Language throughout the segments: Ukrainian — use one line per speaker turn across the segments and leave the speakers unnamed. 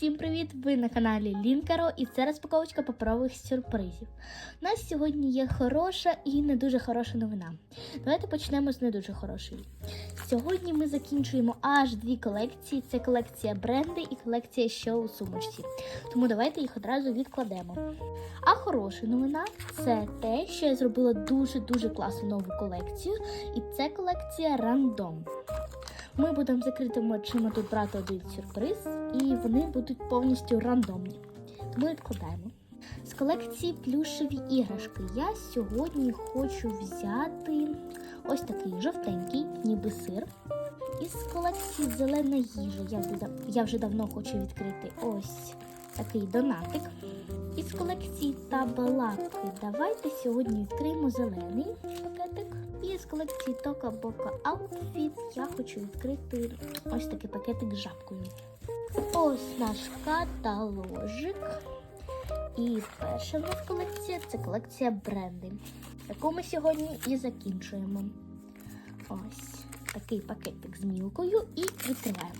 Всім привіт! Ви на каналі Лінкаро і це розпаковочка паперових сюрпризів. У нас сьогодні є хороша і не дуже хороша новина. Давайте почнемо з не дуже хорошої. Сьогодні ми закінчуємо аж дві колекції: це колекція бренди і колекція що у сумочці. Тому давайте їх одразу відкладемо. А хороша новина це те, що я зробила дуже-дуже класну нову колекцію, і це колекція рандом. Ми будемо закритими очима тут брати один сюрприз, і вони будуть повністю рандомні. Тому відкладаємо. З колекції плюшеві іграшки я сьогодні хочу взяти ось такий жовтенький, ніби сир. Із колекції зелена їжа я, вже я вже давно хочу відкрити ось такий донатик. Із колекції табалаки давайте сьогодні відкриємо зелений пакетик. І з колекції Тока Бока Outfit я хочу відкрити ось такий пакетик з жабкою. Ось наш каталожик. І перша в колекція це колекція бренди, яку ми сьогодні і закінчуємо. Ось такий пакетик з мілкою і відкриваємо.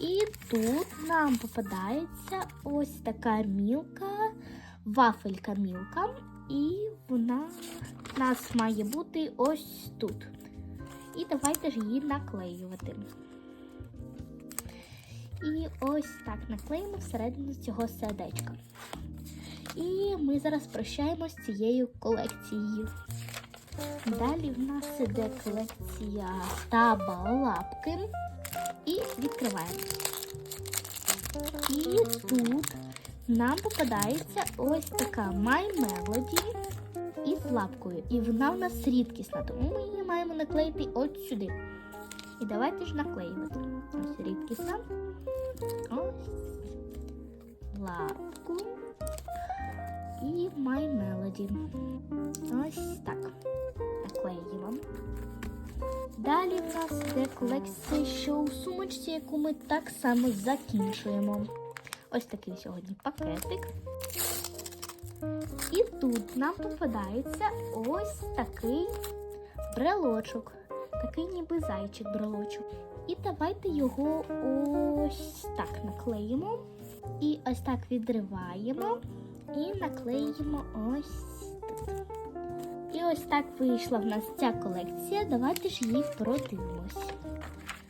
І тут нам попадається ось така мілка, вафелька мілка, і вона в нас має бути ось тут. І давайте ж її наклеювати. І ось так наклеїмо всередину цього сердечка. І ми зараз прощаємось з цією колекцією. Далі в нас іде колекція табалапки. І відкриваємо. І тут нам попадається ось така My Melody лапкою. І вона в нас рідкісна, тому ми її маємо наклеїти от сюди. І давайте ж наклеювати. Ось рідкісна. Ось лапку. І My Melody. Ось так. Наклеїмо. Далі в нас йде колекція що сумочці, яку ми так само закінчуємо. Ось такий сьогодні пакетик. І тут нам попадається ось такий брелочок. Такий ніби зайчик брелочок. І давайте його ось так наклеїмо. І ось так відриваємо і наклеїмо ось тут. І ось так вийшла в нас ця колекція. Давайте ж її продивимось.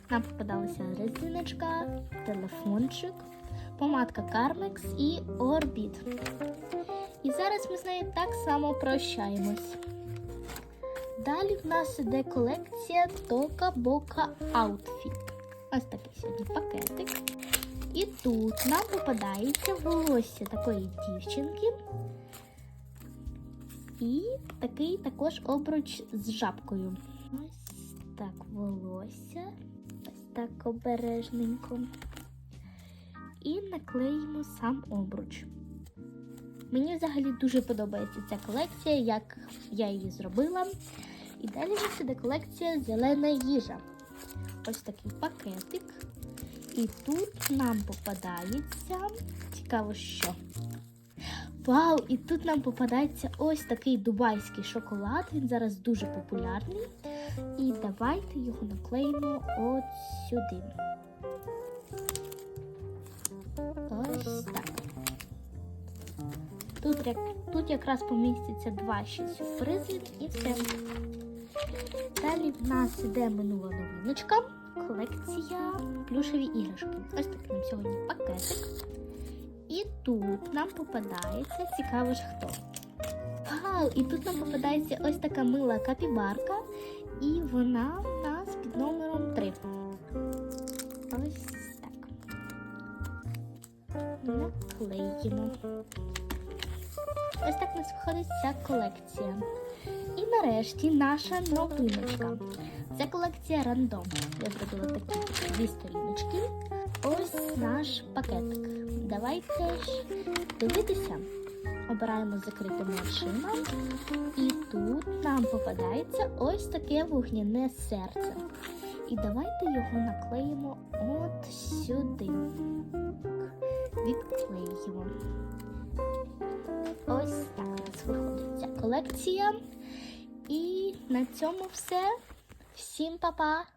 Нам попадалася резиночка, телефончик, помадка Carmex і Orbit. І зараз ми з нею так само прощаємось. Далі в нас іде колекція Тока Бока Outfit. Ось такий сьогодні пакетик. І тут нам попадається волосся такої дівчинки. І такий також обруч з жабкою. Ось так волосся. Ось так обережненько. І наклеїмо сам обруч. Мені взагалі дуже подобається ця колекція, як я її зробила. І далі в нас колекція Зелена їжа. Ось такий пакетик. І тут нам попадається цікаво, що. Вау! І тут нам попадається ось такий дубайський шоколад. Він зараз дуже популярний. І давайте його наклеїмо от сюди. Так. Тут, як, тут якраз поміститься два ще сюрпризи і все. Далі в нас іде минула новиночка. Колекція плюшеві іграшки. Ось такий нам сьогодні пакетик. І тут нам попадається цікаво ж хто. Вау! І тут нам попадається ось така мила капібарка, і вона в нас під номером 3. Ось так. Наклеїмо. Ось так у нас виходить ця колекція. І нарешті наша новиночка. Це колекція рандом. Я зробила такі дві сторіночки. Ось наш пакетик. Давайте ж дивитися. Обираємо закритими очима. І тут нам попадається ось таке вогняне серце. І давайте його наклеїмо от сюди. Відклеїмо. Ось так у нас виходить ця колекція. І на цьому все. Всім па-па!